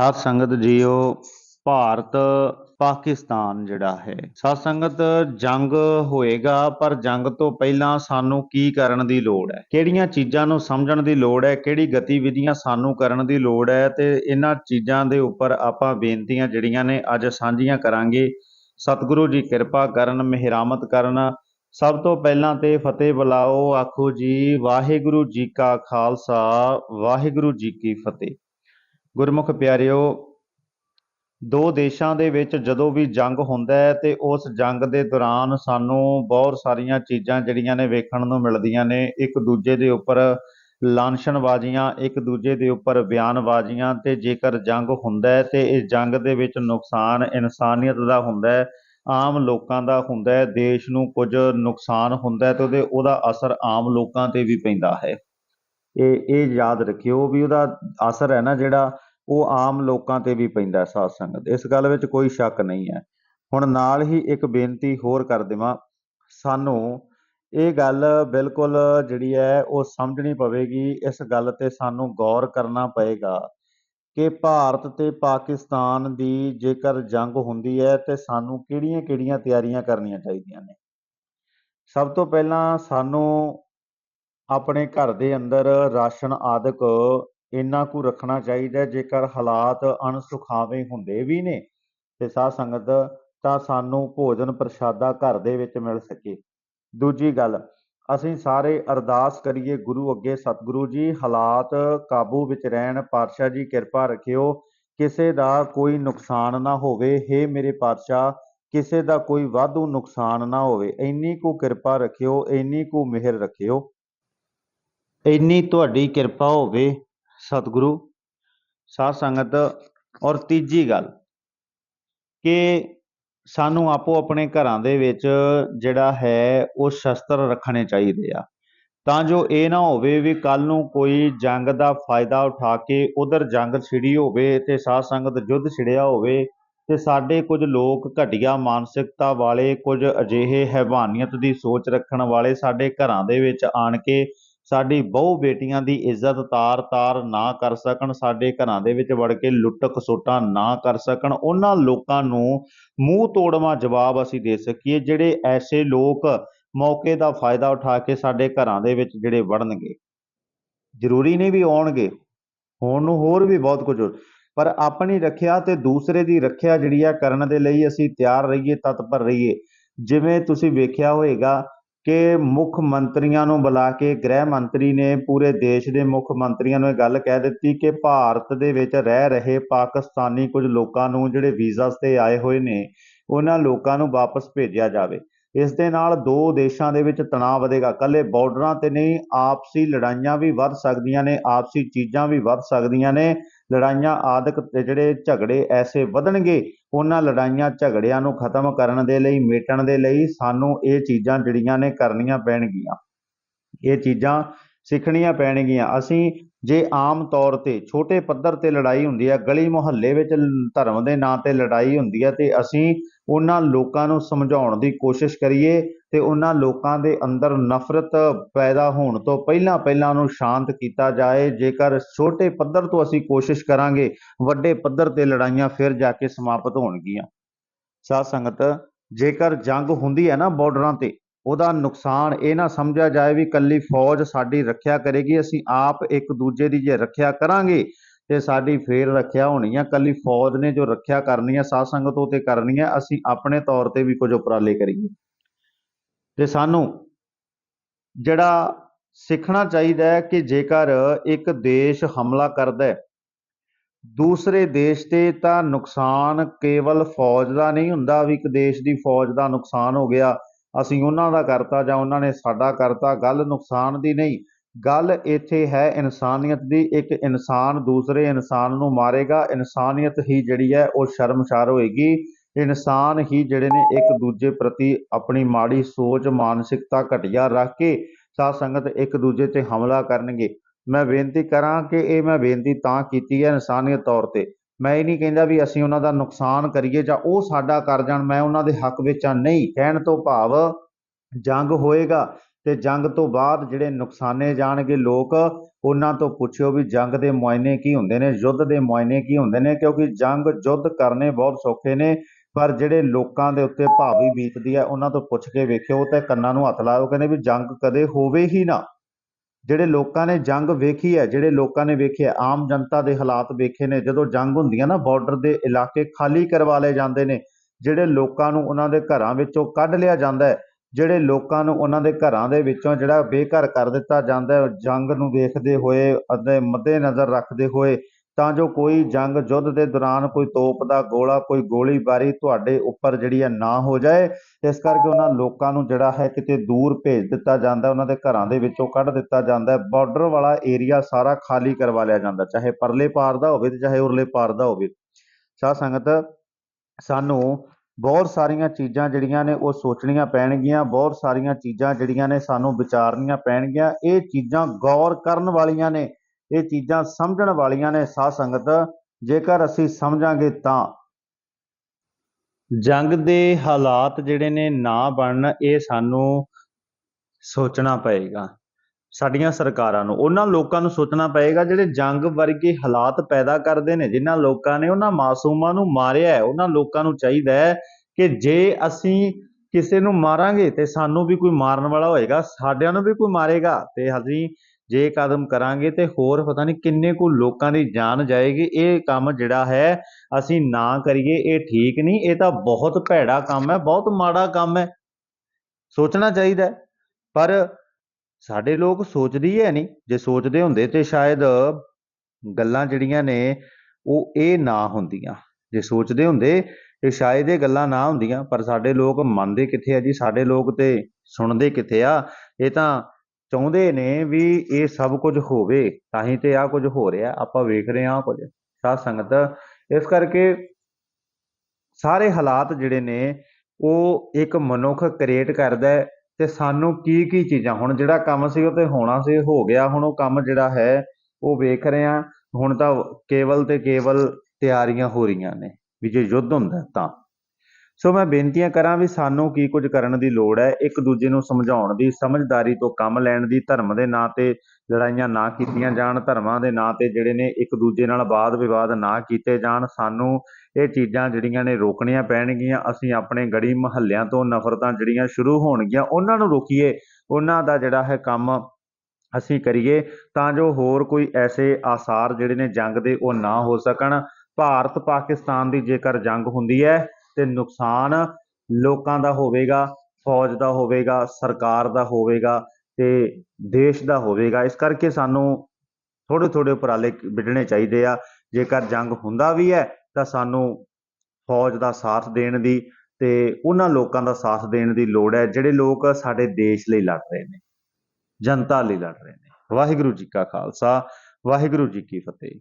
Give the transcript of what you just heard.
ਸਾਧ ਸੰਗਤ ਜੀਓ, ਭਾਰਤ, ਪਾਕਿਸਤਾਨ ਜਿਹੜਾ ਹੈ। ਸਾਧ ਸੰਗਤ, ਜੰਗ ਹੋਏਗਾ, ਪਰ ਜੰਗ ਤੋਂ ਪਹਿਲਾਂ ਸਾਨੂੰ ਕੀ ਕਰਨ ਦੀ ਲੋੜ ਹੈ? ਕਿਹੜੀਆਂ ਚੀਜ਼ਾਂ ਨੂੰ ਸਮਝਣ ਦੀ ਲੋੜ ਹੈ? ਕਿਹੜੀ ਗਤੀਵਿਧੀਆਂ ਸਾਨੂੰ ਕਰਨ ਦੀ ਲੋੜ ਹੈ? ਤੇ ਇਹਨਾਂ ਚੀਜ਼ਾਂ ਦੇ ਉੱਪਰ ਆਪਾਂ ਬੇਨਤੀਆਂ ਜਿਹੜੀਆਂ ਨੇ, ਅੱਜ ਸਾਂਝੀਆਂ ਕਰਾਂਗੇ। ਸਤਿਗੁਰੂ ਜੀ ਕਿਰਪਾ ਕਰਨ, ਮਿਹਰਾਮਤ ਕਰਨ। ਸਭ ਤੋਂ ਪਹਿਲਾਂ ਤੇ ਫਤਿਹ ਬੁਲਾਓ, ਆਖੋ ਜੀ, ਵਾਹਿਗੁਰੂ ਜੀ ਕਾ ਖਾਲਸਾ, ਵਾਹਿਗੁਰੂ ਜੀ ਕੀ ਫਤਿਹ। ਗੁਰਮੁਖ ਪਿਆਰਿਓ, ਦੋ ਦੇਸ਼ਾਂ ਦੇ ਵਿੱਚ ਜਦੋਂ ਵੀ ਜੰਗ ਹੁੰਦਾ ਹੈ ਤੇ ਉਸ ਜੰਗ ਦੇ ਦੌਰਾਨ ਸਾਨੂੰ ਬਹੁਤ ਸਾਰੀਆਂ ਚੀਜ਼ਾਂ ਜਿਹੜੀਆਂ ਨੇ ਵੇਖਣ ਨੂੰ ਮਿਲਦੀਆਂ ਨੇ। ਇੱਕ ਦੂਜੇ ਦੇ ਉੱਪਰ ਲਾਂਛਣਬਾਜ਼ੀਆਂ ਇੱਕ ਦੂਜੇ ਦੇ ਉੱਪਰ ਬਿਆਨਬਾਜ਼ੀਆਂ ਤੇ ਜੇਕਰ ਜੰਗ ਹੁੰਦਾ ਹੈ ਤੇ ਇਸ ਜੰਗ ਦੇ ਵਿੱਚ ਨੁਕਸਾਨ ਇਨਸਾਨੀਅਤ ਦਾ ਹੁੰਦਾ ਹੈ, ਆਮ ਲੋਕਾਂ ਦਾ ਹੁੰਦਾ ਹੈ, ਦੇਸ਼ ਨੂੰ ਕੁਝ ਨੁਕਸਾਨ ਹੁੰਦਾ ਹੈ ਤੇ ਉਹਦੇ, ਉਹਦਾ ਅਸਰ ਆਮ ਲੋਕਾਂ ਤੇ ਵੀ ਪੈਂਦਾ ਹੈ। ਇਹ ਇਹ ਯਾਦ ਰੱਖਿਓ ਵੀ ਉਹਦਾ ਅਸਰ ਹੈ ਨਾ ਜਿਹੜਾ ਉਹ ਆਮ ਲੋਕਾਂ ਤੇ ਵੀ ਪੈਂਦਾ ਹੈ ਸਾਧ ਸੰਗਤ। ਇਸ ਗੱਲ ਵਿੱਚ ਕੋਈ ਸ਼ੱਕ ਨਹੀਂ ਹੈ। ਹੁਣ ਨਾਲ ਹੀ ਇੱਕ ਬੇਨਤੀ ਹੋਰ ਕਰ ਦੇਵਾਂ। ਸਾਨੂੰ ਇਹ ਗੱਲ ਬਿਲਕੁਲ ਜਿਹੜੀ ਹੈ ਉਹ ਸਮਝਣੀ ਪਵੇਗੀ। ਇਸ ਗੱਲ ਤੇ ਸਾਨੂੰ ਗੌਰ ਕਰਨਾ ਪਏਗਾ ਕਿ ਭਾਰਤ ਤੇ ਪਾਕਿਸਤਾਨ ਦੀ ਜੇਕਰ ਜੰਗ ਹੁੰਦੀ ਹੈ ਤੇ ਸਾਨੂੰ ਕਿਹੜੀਆਂ-ਕਿਹੜੀਆਂ ਤਿਆਰੀਆਂ ਕਰਨੀਆਂ ਚਾਹੀਦੀਆਂ ਨੇ। ਸਭ ਤੋਂ ਪਹਿਲਾਂ ਸਾਨੂੰ ਆਪਣੇ ਘਰ ਦੇ ਅੰਦਰ ਰਾਸ਼ਨ ਆਦਿਕ ਇੰਨਾ ਕੁ ਰੱਖਣਾ ਚਾਹੀਦਾ ਜੇਕਰ ਹਾਲਾਤ ਅਣਸੁਖਾਵੇਂ ਹੁੰਦੇ ਵੀ ਨੇ, ਤੇ ਸਾਧ ਸੰਗਤ ਤਾਂ ਸਾਨੂੰ ਭੋਜਨ ਪ੍ਰਸ਼ਾਦਾ ਘਰ ਦੇ ਵਿੱਚ ਮਿਲ ਸਕੇ। ਦੂਜੀ ਗੱਲ, ਅਸੀਂ ਸਾਰੇ ਅਰਦਾਸ ਕਰੀਏ ਗੁਰੂ ਅੱਗੇ, ਸਤਿਗੁਰੂ ਜੀ, ਹਾਲਾਤ ਕਾਬੂ ਵਿੱਚ ਰਹਿਣ, ਪਾਤਸ਼ਾਹ ਜੀ, ਕਿਰਪਾ ਰੱਖਿਓ, ਕਿਸੇ ਦਾ ਕੋਈ ਨੁਕਸਾਨ ਨਾ ਹੋਵੇ, ਹੇ ਮੇਰੇ ਪਾਤਸ਼ਾਹ, ਕਿਸੇ ਦਾ ਕੋਈ ਵਾਧੂ ਨੁਕਸਾਨ ਨਾ ਹੋਵੇ, ਇੰਨੀ ਕੁ ਕਿਰਪਾ ਰੱਖਿਓ, ਇੰਨੀ ਕੁ ਮਿਹਰ ਰੱਖਿਓ। ਇੰਨੀ ਤੁਹਾਡੀ ਕਿਰਪਾ ਹੋਵੇ ਸਤਿਗੁਰੂ, ਸਾਧ ਸੰਗਤ ਔਰ ਤੀਜੀ ਗੱਲ ਕਿ ਸਾਨੂੰ ਆਪੋ ਆਪਣੇ ਘਰਾਂ ਦੇ ਵਿੱਚ ਜਿਹੜਾ ਹੈ ਉਹ ਸ਼ਸਤਰ ਰੱਖਣੇ ਚਾਹੀਦੇ ਆ। ਤਾਂ ਜੋ ਇਹ ਨਾ ਹੋਵੇ ਵੀ ਕੱਲ ਨੂੰ ਕੋਈ ਜੰਗ ਦਾ ਫਾਇਦਾ ਉਠਾ ਕੇ ਉਧਰ ਜੰਗ ਛਿੜੀ ਹੋਵੇ ਤੇ ਸਾਧ ਸੰਗਤ ਯੁੱਧ ਛਿੜਿਆ ਹੋਵੇ ਤੇ ਸਾਡੇ ਕੁਝ ਲੋਕ ਘਟੀਆ ਮਾਨਸਿਕਤਾ ਵਾਲੇ ਕੁਝ ਅਜਿਹੇ ਹੈਵਾਨੀਅਤ ਦੀ ਸੋਚ ਰੱਖਣ ਵਾਲੇ ਸਾਡੇ ਘਰਾਂ ਦੇ ਵਿੱਚ ਆਣ ਕੇ ਸਾਡੀ ਬਹੁ ਬੇਟੀਆਂ ਦੀ ਇੱਜ਼ਤ ਤਾਰ-ਤਾਰ ਨਾ ਕਰ ਸਕਣ, ਸਾਡੇ ਘਰਾਂ ਦੇ ਵਿੱਚ ਵੜ ਕੇ ਲੁੱਟ ਖਸੁੱਟਾਂ ਨਾ ਕਰ ਸਕਣ, ਉਹਨਾਂ ਲੋਕਾਂ ਨੂੰ ਮੂੰਹ ਤੋੜਵਾਂ ਜਵਾਬ ਅਸੀਂ ਦੇ ਸਕੀਏ, ਜਿਹੜੇ ਐਸੇ ਲੋਕ ਮੌਕੇ ਦਾ ਫਾਇਦਾ ਉਠਾ ਕੇ ਸਾਡੇ ਘਰਾਂ ਦੇ ਵਿੱਚ ਜਿਹੜੇ ਵੜਨਗੇ, ਜ਼ਰੂਰੀ ਨਹੀਂ ਵੀ ਆਉਣਗੇ, ਹੋਣ ਨੂੰ ਹੋਰ ਵੀ ਬਹੁਤ ਕੁਝ ਪਰ ਆਪਣੀ ਰੱਖਿਆ ਤੇ ਦੂਸਰੇ ਦੀ ਰੱਖਿਆ ਜਿਹੜੀ ਆ ਕਰਨ ਦੇ ਲਈ ਅਸੀਂ ਤਿਆਰ ਰਹੀਏ, ਤਤਪਰ ਰਹੀਏ, ਜਿਵੇਂ ਤੁਸੀਂ ਵੇਖਿਆ ਹੋਵੇਗਾ ਕਿ ਮੁੱਖ ਮੰਤਰੀਆਂ ਨੂੰ ਬੁਲਾ ਕੇ ਗ੍ਰਹਿ ਮੰਤਰੀ ਨੇ ਪੂਰੇ ਦੇਸ਼ ਦੇ ਮੁੱਖ ਮੰਤਰੀਆਂ ਨੂੰ ਇਹ ਗੱਲ ਕਹਿ ਦਿੱਤੀ ਕਿ ਭਾਰਤ ਦੇ ਵਿੱਚ ਰਹਿ ਰਹੇ ਪਾਕਿਸਤਾਨੀ ਕੁਝ ਲੋਕਾਂ ਨੂੰ ਜਿਹੜੇ ਵੀਜ਼ਾ ਤੇ ਆਏ ਹੋਏ ਨੇ, ਉਹਨਾਂ ਲੋਕਾਂ ਨੂੰ ਵਾਪਸ ਭੇਜਿਆ ਜਾਵੇ। ਇਸ ਦੇ ਨਾਲ ਦੋ ਦੇਸ਼ਾਂ ਦੇ ਵਿੱਚ ਤਣਾਅ ਵਧੇਗਾ। ਕੱਲੇ ਬਾਰਡਰਾਂ ਤੇ ਨਹੀਂ, ਆਪਸੀ ਲੜਾਈਆਂ ਵੀ ਵੱਧ ਸਕਦੀਆਂ ਨੇ, ਆਪਸੀ ਚੀਜ਼ਾਂ ਵੀ ਵੱਧ ਸਕਦੀਆਂ ਨੇ। ਲੜਾਈਆਂ ਆਦਿਕ ਜਿਹੜੇ ਝਗੜੇ ਐਸੇ ਵਧਣਗੇ, ਉਹਨਾਂ ਲੜਾਈਆਂ ਝਗੜਿਆਂ ਨੂੰ ਖਤਮ ਕਰਨ ਦੇ ਲਈ, ਮੇਟਣ ਦੇ ਲਈ ਸਾਨੂੰ ਇਹ ਚੀਜ਼ਾਂ ਜਿਹੜੀਆਂ ਨੇ ਕਰਨੀਆਂ ਪੈਣਗੀਆਂ। ਇਹ ਚੀਜ਼ਾਂ ਸਿੱਖਣੀਆਂ ਪੈਣਗੀਆਂ। ਅਸੀਂ ਜੇ ਆਮ ਤੌਰ ਤੇ ਛੋਟੇ ਪੱਧਰ ਤੇ ਲੜਾਈ ਹੁੰਦੀ ਹੈ, ਗਲੀ ਮੁਹੱਲੇ ਵਿੱਚ ਧਰਮ ਦੇ ਨਾਂ ਤੇ ਲੜਾਈ ਹੁੰਦੀ ਹੈ ਤੇ ਅਸੀਂ ਉਹਨਾਂ ਲੋਕਾਂ ਨੂੰ ਸਮਝਾਉਣ ਦੀ ਕੋਸ਼ਿਸ਼ ਕਰੀਏ ਤੇ ਉਹਨਾਂ ਲੋਕਾਂ ਦੇ ਅੰਦਰ ਨਫ਼ਰਤ ਪੈਦਾ ਹੋਣ ਤੋਂ ਪਹਿਲਾਂ ਪਹਿਲਾਂ ਉਹਨੂੰ ਸ਼ਾਂਤ ਕੀਤਾ ਜਾਏ। ਜੇਕਰ ਛੋਟੇ ਪੱਧਰ ਤੋਂ ਅਸੀਂ ਕੋਸ਼ਿਸ਼ ਕਰਾਂਗੇ, ਵੱਡੇ ਪੱਧਰ ਤੇ ਲੜਾਈਆਂ ਫਿਰ ਜਾ ਕੇ ਸਮਾਪਤ ਹੋਣਗੀਆਂ। ਸਾਧ ਸੰਗਤ, ਜੇਕਰ ਜੰਗ ਹੁੰਦੀ ਹੈ ਨਾ ਬਾਰਡਰਾਂ ਤੇ, ਉਹਦਾ ਨੁਕਸਾਨ ਇਹ ਨਾ ਸਮਝਿਆ ਜਾਏ ਵੀ ਕੱਲੀ ਫੌਜ ਸਾਡੀ ਰੱਖਿਆ ਕਰੇਗੀ, ਅਸੀਂ ਆਪ ਇੱਕ ਦੂਜੇ ਦੀ ਜੇ ਰੱਖਿਆ ਕਰਾਂਗੇ ਤੇ ਸਾਡੀ ਫੇਰ ਰੱਖਿਆ ਹੋਣੀ ਆ। ਕੱਲੀ ਫੌਜ ਨੇ ਜੋ ਰੱਖਿਆ ਕਰਨੀ ਹੈ ਸਾਧ ਸੰਗਤ ਉਹ ਕਰਨੀ ਹੈ ਅਸੀਂ ਆਪਣੇ ਤੌਰ ਤੇ ਵੀ ਕੁਝ ਉਪਰਾਲੇ ਕਰੀਏ। ਤੇ ਸਾਨੂੰ ਜਿਹੜਾ ਸਿੱਖਣਾ ਚਾਹੀਦਾ ਹੈ ਕਿ ਜੇਕਰ ਇੱਕ ਦੇਸ਼ ਹਮਲਾ ਕਰਦਾ ਹੈ, ਦੂਸਰੇ ਦੇਸ਼ ਤੇ ਤਾਂ ਨੁਕਸਾਨ ਕੇਵਲ ਫੌਜ ਦਾ ਨਹੀਂ ਹੁੰਦਾ, ਵੀ ਇੱਕ ਦੇਸ਼ ਦੀ ਫੌਜ ਦਾ ਨੁਕਸਾਨ ਹੋ ਗਿਆ, ਅਸੀਂ ਉਹਨਾਂ ਦਾ ਕਰਤਾ ਜਾਂ ਉਹਨਾਂ ਨੇ ਸਾਡਾ ਕਰਤਾ, ਗੱਲ ਨੁਕਸਾਨ ਦੀ ਨਹੀਂ। ਗੱਲ ਇੱਥੇ ਹੈ, ਇਨਸਾਨੀਅਤ ਦੀ। ਇੱਕ ਇਨਸਾਨ ਦੂਸਰੇ ਇਨਸਾਨ ਨੂੰ ਮਾਰੇਗਾ। ਇਨਸਾਨੀਅਤ ਹੀ ਜਿਹੜੀ ਹੈ, ਉਹ ਸ਼ਰਮਸ਼ਾਰ ਹੋਏਗੀ। ਇਨਸਾਨ ਹੀ ਜਿਹੜੇ ਨੇ ਇੱਕ ਦੂਜੇ ਪ੍ਰਤੀ ਆਪਣੀ ਮਾੜੀ ਸੋਚ, ਮਾਨਸਿਕਤਾ ਘਟੀਆ ਰੱਖ ਕੇ ਸਾਧ ਸੰਗਤ ਇੱਕ ਦੂਜੇ ਤੇ ਹਮਲਾ ਕਰਨਗੇ। ਮੈਂ ਬੇਨਤੀ ਕਰਾਂ ਕਿ ਇਹ ਮੈਂ ਬੇਨਤੀ ਤਾਂ ਕੀਤੀ ਹੈ ਇਨਸਾਨੀਅਤ ਤੌਰ ਤੇ। ਮੈਂ ਇਹ ਨਹੀਂ ਕਹਿੰਦਾ ਵੀ ਅਸੀਂ ਉਹਨਾਂ ਦਾ ਨੁਕਸਾਨ ਕਰੀਏ ਜਾਂ ਉਹ ਸਾਡਾ ਕਰ ਜਾਣ। ਮੈਂ ਉਹਨਾਂ ਦੇ ਹੱਕ ਵਿੱਚ ਆ ਨਹੀਂ, ਕਹਿਣ ਤੋਂ ਭਾਵ ਜੰਗ ਹੋਏਗਾ। ਤੇ ਜੰਗ ਤੋਂ ਬਾਅਦ ਜਿਹੜੇ ਨੁਕਸਾਨੇ ਜਾਣਗੇ ਲੋਕ, ਉਹਨਾਂ ਤੋਂ ਪੁੱਛਿਓ ਵੀ ਜੰਗ ਦੇ ਮੁਆਇਨੇ ਕੀ ਹੁੰਦੇ ਨੇ, ਯੁੱਧ ਦੇ ਮੁਆਇਨੇ ਕੀ ਹੁੰਦੇ ਨੇ, ਕਿਉਂਕਿ ਜੰਗ ਯੁੱਧ ਕਰਨੇ ਬਹੁਤ ਸੌਖੇ ਨੇ, ਪਰ ਜਿਹੜੇ ਲੋਕਾਂ ਦੇ ਉੱਤੇ ਭਾਵੀ ਬੀਤਦੀ ਹੈ, ਉਹਨਾਂ ਤੋਂ ਪੁੱਛ ਕੇ ਵੇਖਿਓ ਤੇ ਕੰਨਾਂ ਨੂੰ ਹੱਥ ਲਾਓ ਕਹਿੰਦੇ ਵੀ ਜੰਗ ਕਦੇ ਹੋਵੇ ਹੀ ਨਾ। ਜਿਹੜੇ ਲੋਕਾਂ ਨੇ ਜੰਗ ਵੇਖੀ ਹੈ, ਜਿਹੜੇ ਲੋਕਾਂ ਨੇ ਵੇਖਿਆ ਆਮ ਜਨਤਾ ਦੇ ਹਾਲਾਤ ਵੇਖੇ ਨੇ, ਜਦੋਂ ਜੰਗ ਹੁੰਦੀ ਹੈ ਨਾ ਬਾਰਡਰ ਦੇ ਇਲਾਕੇ ਖਾਲੀ ਕਰਵਾ ਲਏ ਜਾਂਦੇ ਨੇ, ਜਿਹੜੇ ਲੋਕਾਂ ਨੂੰ ਉਹਨਾਂ ਦੇ ਘਰਾਂ ਵਿੱਚੋਂ ਕੱਢ ਲਿਆ ਜਾਂਦਾ ਹੈ ਜਿਹੜੇ ਲੋਕਾਂ ਨੂੰ ਉਹਨਾਂ ਦੇ ਘਰਾਂ ਦੇ ਵਿੱਚੋਂ ਜਿਹੜਾ ਬੇਘਰ ਕਰ ਦਿੱਤਾ ਜਾਂਦਾ ਜੰਗ ਨੂੰ ਦੇਖਦੇ ਹੋਏ ਅਤੇ ਮੱਦੇ ਨਜ਼ਰ ਰੱਖਦੇ ਹੋਏ, ਤਾਂ ਜੋ ਕੋਈ ਜੰਗ ਯੁੱਧ ਦੇ ਦੌਰਾਨ ਕੋਈ ਤੋਪ ਦਾ ਗੋਲਾ, ਕੋਈ ਗੋਲੀਬਾਰੀ ਤੁਹਾਡੇ ਉੱਪਰ ਜਿਹੜੀ ਹੈ ਨਾ ਹੋ ਜਾਏ, ਇਸ ਕਰਕੇ ਉਹਨਾਂ ਲੋਕਾਂ ਨੂੰ ਜਿਹੜਾ ਹੈ ਕਿਤੇ ਦੂਰ ਭੇਜ ਦਿੱਤਾ ਜਾਂਦਾ, ਉਹਨਾਂ ਦੇ ਘਰਾਂ ਦੇ ਵਿੱਚੋਂ ਕੱਢ ਦਿੱਤਾ ਜਾਂਦਾ ਹੈ। ਬਾਰਡਰ ਵਾਲਾ ਏਰੀਆ ਸਾਰਾ ਖਾਲੀ ਕਰਵਾ ਲਿਆ ਜਾਂਦਾ, ਚਾਹੇ ਪਰਲੇ ਪਾਰ ਦਾ ਹੋਵੇ ਤੇ ਚਾਹੇ ਉਰਲੇ ਪਾਰ ਦਾ ਹੋਵੇ। ਸਾਧ ਸੰਗਤ, ਸਾਨੂੰ ਬਹੁਤ ਸਾਰੀਆਂ ਚੀਜ਼ਾਂ ਜਿਹੜੀਆਂ ਨੇ ਉਹ ਸੋਚਣੀਆਂ ਪੈਣਗੀਆਂ, ਬਹੁਤ ਸਾਰੀਆਂ ਚੀਜ਼ਾਂ ਜਿਹੜੀਆਂ ਨੇ ਸਾਨੂੰ ਵਿਚਾਰਨੀਆਂ ਪੈਣਗੀਆਂ, ਇਹ ਚੀਜ਼ਾਂ ਗੌਰ ਕਰਨ ਵਾਲੀਆਂ ਨੇ, ਇਹ ਚੀਜ਼ਾਂ ਸਮਝਣ ਵਾਲੀਆਂ ਨੇ ਸਾਧ ਸੰਗਤ, ਜੇਕਰ ਅਸੀਂ ਸਮਝਾਂਗੇ ਤਾਂ। ਜੰਗ ਦੇ ਹਾਲਾਤ ਜਿਹੜੇ ਨੇ ਨਾ ਬਣਨ, ਇਹ ਸਾਨੂੰ ਸੋਚਣਾ ਪਏਗਾ। ਸਾਡੀਆਂ ਸਰਕਾਰਾਂ ਨੂੰ। ਉਹਨਾਂ ਲੋਕਾਂ ਨੂੰ ਸੋਚਣਾ ਪਏਗਾ ਜਿਹੜੇ ਜੰਗ ਵਰਗੇ ਹਾਲਾਤ ਪੈਦਾ ਕਰਦੇ ਨੇ, ਜਿਨ੍ਹਾਂ ਲੋਕਾਂ ਨੇ ਉਹਨਾਂ ਮਾਸੂਮਾਂ ਨੂੰ ਮਾਰਿਆ ਹੈ। ਉਹਨਾਂ ਲੋਕਾਂ ਨੂੰ ਚਾਹੀਦਾ ਹੈ ਕਿ ਜੇ ਅਸੀਂ ਕਿਸੇ ਨੂੰ ਮਾਰਾਂਗੇ ਤੇ ਸਾਨੂੰ ਵੀ ਕੋਈ ਮਾਰਨ ਵਾਲਾ ਹੋਏਗਾ, ਸਾਡਿਆਂ ਨੂੰ ਵੀ ਕੋਈ ਮਾਰੇਗਾ ਤੇ ਅਸੀਂ ਜੇ ਕਦਮ ਕਰਾਂਗੇ ਤੇ ਹੋਰ ਪਤਾ ਨਹੀਂ ਕਿੰਨੇ ਕੁ ਲੋਕਾਂ ਦੀ ਜਾਨ ਜਾਏਗੀ। ਇਹ ਕੰਮ ਜਿਹੜਾ ਹੈ, ਅਸੀਂ ਨਾ ਕਰੀਏ, ਇਹ ਠੀਕ ਨਹੀਂ। ਇਹ ਤਾਂ ਬਹੁਤ ਭੈੜਾ ਕੰਮ ਹੈ, ਬਹੁਤ ਮਾੜਾ ਕੰਮ ਹੈ। ਸੋਚਣਾ ਚਾਹੀਦਾ ਪਰ ਸਾਡੇ ਲੋਕ ਸੋਚਦੇ ਹੀ ਹੈ ਨਹੀਂ ਜੇ ਸੋਚਦੇ ਹੁੰਦੇ ਤੇ ਸ਼ਾਇਦ ਗੱਲਾਂ ਜਿਹੜੀਆਂ ਨੇ ਉਹ ਇਹ ਨਾ ਹੁੰਦੀਆਂ। ਜੇ ਸੋਚਦੇ ਹੁੰਦੇ ਤੇ ਸ਼ਾਇਦ ਇਹ ਗੱਲਾਂ ਨਾ ਹੁੰਦੀਆਂ, ਪਰ ਸਾਡੇ ਲੋਕ ਮੰਨਦੇ ਕਿੱਥੇ ਆ ਜੀ? ਸਾਡੇ ਲੋਕ ਤੇ ਸੁਣਦੇ ਕਿੱਥੇ ਆ? ਇਹ ਤਾਂ ਚਾਹੁੰਦੇ ਨੇ ਵੀ ਇਹ ਸਭ ਕੁਝ ਹੋਵੇ, ਤਾਂ ਹੀ ਤੇ ਆ ਕੁਝ ਹੋ ਰਿਹਾ। ਆਪਾਂ ਵੇਖ ਰਹੇ ਹਾਂ ਆਹ ਕੁਝ। ਸਾਧ ਸੰਗਤ, ਇਸ ਕਰਕੇ ਸਾਰੇ ਹਾਲਾਤ ਜਿਹੜੇ ਨੇ, ਉਹ ਇੱਕ ਮਨੁੱਖ ਕ੍ਰੀਏਟ ਕਰਦਾ ਤੇ ਸਾਨੂੰ ਕੀ ਕੀ ਚੀਜ਼ਾਂ, ਹੁਣ ਜਿਹੜਾ ਕੰਮ ਸੀ ਉਹ ਤੇ ਹੋਣਾ ਸੀ, ਹੋ ਗਿਆ, ਹੁਣ ਉਹ ਕੰਮ ਜਿਹੜਾ ਹੈ, ਉਹ ਵੇਖ ਰਹੇ ਹਾਂ। ਹੁਣ ਤਾਂ ਕੇਵਲ ਤੇ ਕੇਵਲ ਤਿਆਰੀਆਂ ਹੋ ਰਹੀਆਂ ਨੇ, ਵੀ ਜੇ ਯੁੱਧ ਹੁੰਦਾ ਤਾਂ। ਸੋ ਮੈਂ ਬੇਨਤੀਆਂ ਕਰਾਂ ਵੀ ਸਾਨੂੰ ਕੀ ਕੁਝ ਕਰਨ ਦੀ ਲੋੜ ਹੈ, ਇੱਕ ਦੂਜੇ ਨੂੰ ਸਮਝਾਉਣ ਦੀ, ਸਮਝਦਾਰੀ ਤੋਂ ਕੰਮ ਲੈਣ ਦੀ, ਧਰਮ ਦੇ ਨਾਂ ਤੇ ਲੜਾਈਆਂ ਨਾ ਕੀਤੀਆਂ ਜਾਣ, ਧਰਮਾਂ ਦੇ ਨਾਂ ਤੇ ਜਿਹੜੇ ਨੇ ਇੱਕ ਦੂਜੇ ਨਾਲ ਵਾਦ ਵਿਵਾਦ ਨਾ ਕੀਤੇ ਜਾਣ, ਸਾਨੂੰ ਇਹ ਚੀਜ਼ਾਂ ਜਿਹੜੀਆਂ ਨੇ ਰੋਕਣੀਆਂ ਪੈਣਗੀਆਂ, ਅਸੀਂ ਆਪਣੇ ਗੜੀ ਮਹੱਲਿਆਂ ਤੋਂ ਨਫ਼ਰਤਾਂ ਜਿਹੜੀਆਂ ਸ਼ੁਰੂ ਹੋਣਗੀਆਂ, ਉਹਨਾਂ ਨੂੰ ਰੋਕੀਏ, ਉਹਨਾਂ ਦਾ ਜਿਹੜਾ ਹੈ ਕੰਮ ਅਸੀਂ ਕਰੀਏ ਤਾਂ ਜੋ ਹੋਰ ਕੋਈ ਐਸੇ ਆਸਾਰ ਜਿਹੜੇ ਨੇ ਜੰਗ ਦੇ ਉਹ ਨਾ ਹੋ ਸਕਣ। ਭਾਰਤ ਪਾਕਿਸਤਾਨ ਦੀ ਜੇਕਰ ਜੰਗ ਹੁੰਦੀ ਹੈ ਤੇ ਨੁਕਸਾਨ ਲੋਕਾਂ ਦਾ ਹੋਵੇਗਾ, ਫੌਜ ਦਾ ਹੋਵੇਗਾ, ਸਰਕਾਰ ਦਾ ਹੋਵੇਗਾ ਤੇ ਦੇਸ਼ ਦਾ ਹੋਵੇਗਾ। ਇਸ ਕਰਕੇ ਸਾਨੂੰ ਥੋੜੇ ਥੋੜੇ ਉਪਰਾਲੇ ਵਿੱਢਣੇ ਚਾਹੀਦੇ ਆ। ਜੇਕਰ ਜੰਗ ਹੁੰਦਾ ਵੀ ਹੈ, ਤਾਂ ਸਾਨੂੰ ਫੌਜ ਦਾ ਸਾਥ ਦੇਣ ਦੀ ਤੇ ਉਹਨਾਂ ਲੋਕਾਂ ਦਾ ਸਾਥ ਦੇਣ ਦੀ ਲੋੜ ਹੈ, ਜਿਹੜੇ ਲੋਕ ਸਾਡੇ ਦੇਸ਼ ਲਈ ਲੜ ਰਹੇ ਨੇ, ਜਨਤਾ ਲਈ ਲੜ ਰਹੇ ਨੇ। ਵਾਹਿਗੁਰੂ ਜੀ ਕਾ ਖਾਲਸਾ, ਵਾਹਿਗੁਰੂ ਜੀ ਕੀ ਫਤਿਹ।